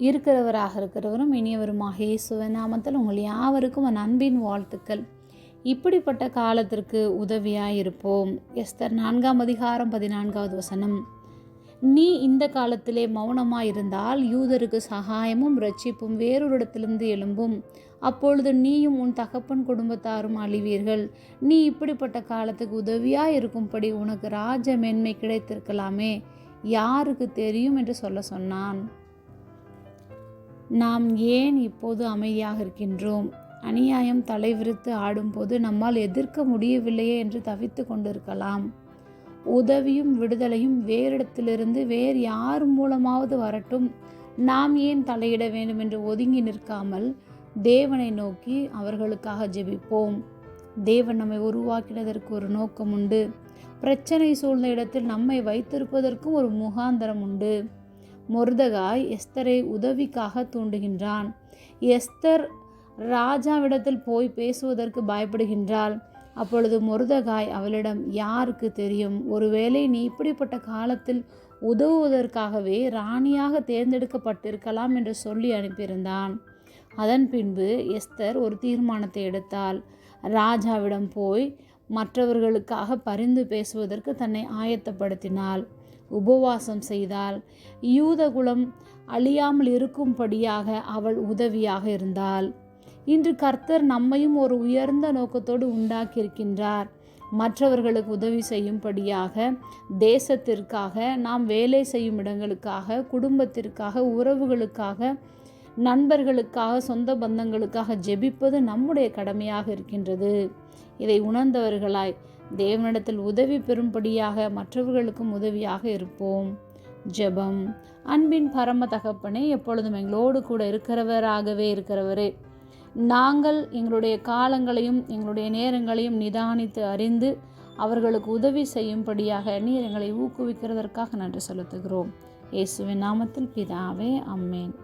இருக்கிறவராக இருக்கிறவரும் இனியவருமாக இயேசுவின் நாமத்தில் உங்கள் யாவருக்கும் என் அன்பின் வாழ்த்துக்கள். இப்படிப்பட்ட காலத்திற்கு உதவியாக இருப்போம் எஸ்தர் நான்காம் அதிகாரம் பதினான்காவது வசனம். நீ இந்த காலத்திலே மௌனமாக இருந்தால் யூதருக்கு சகாயமும் ரட்சிப்பும் வேறொரு இடத்திலிருந்து எழும்பும். அப்பொழுது நீயும் உன் தகப்பன் குடும்பத்தாரும் அழிவீர்கள். நீ இப்படிப்பட்ட காலத்துக்கு உதவியாக இருக்கும்படி உனக்கு ராஜ மேன்மை கிடைத்திருக்கலாமே. யாருக்கு தெரியும் என்று சொல்ல சொன்னான். நாம் ஏன் இப்போது அமைதியாக இருக்கின்றோம்? அநியாயம் தலைவிரித்து ஆடும்போது நம்மால் எதிர்க்க முடியவில்லையே என்று தவித்து கொண்டிருக்கலாம். உதவியும் விடுதலையும் வேறிடத்திலிருந்து வேறு யார் மூலமாவது வரட்டும். நாம் ஏன் தலையிட வேண்டும் என்று ஒதுங்கி நிற்காமல் தேவனை நோக்கி அவர்களுக்காக ஜெபிப்போம். தேவன் நம்மை உருவாக்கினதற்கு ஒரு நோக்கம் உண்டு. பிரச்சனை சூழ்ந்த இடத்தில் நம்மை வைத்திருப்பதற்கும் ஒரு முகாந்தரம் உண்டு. மொர்தகாய் எஸ்தரை உதவிக்காக தூண்டுகின்றான். எஸ்தர் ராஜாவிடத்தில் போய் பேசுவதற்கு பயப்படுகின்றாள். அப்பொழுது மொருதகாய் அவளிடம் யாருக்கு தெரியும்? ஒருவேளை நீ இப்படிப்பட்ட காலத்தில் உதவுவதற்காகவே ராணியாக தேர்ந்தெடுக்கப்பட்டிருக்கலாம் என்று சொல்லி அனுப்பியிருந்தான். அதன் பின்பு எஸ்தர் ஒரு தீர்மானத்தை எடுத்தாள். ராஜாவிடம் போய் மற்றவர்களுக்காக பரிந்து பேசுவதற்கு தன்னை ஆயத்தப்படுத்தினாள். உபவாசம் செய்தால் யூதகுலம் அழியாமல் இருக்கும்படியாக அவள் உதவியாக இருந்தாள். இன்று கர்த்தர் நம்மையும் ஒரு உயர்ந்த நோக்கத்தோடு உண்டாக்கியிருக்கின்றார். மற்றவர்களுக்கு உதவி செய்யும்படியாக தேசத்திற்காக நாம் வேலை செய்யும் இடங்களுக்காக குடும்பத்திற்காக உறவுகளுக்காக நண்பர்களுக்காக சொந்த பந்தங்களுக்காக ஜெபிப்பது நம்முடைய கடமையாக இருக்கின்றது. இதை உணர்ந்தவர்களாய் தேவனிடத்தில் உதவி பெறும்படியாக மற்றவர்களுக்கும் உதவியாக இருப்போம். ஜெபம். அன்பின் பரம தகப்பனே எப்பொழுதும் எங்களோடு கூட இருக்கிறவராகவே இருக்கிறவரே நாங்கள் எங்களுடைய காலங்களையும் எங்களுடைய நேரங்களையும் நிதானித்து அறிந்து அவர்களுக்கு உதவி செய்யும்படியாக நீர் எங்களை ஊக்குவிக்கிறதற்காக நன்றி செலுத்துகிறோம். இயேசுவின் நாமத்தில் பிதாவே அம்மேன்.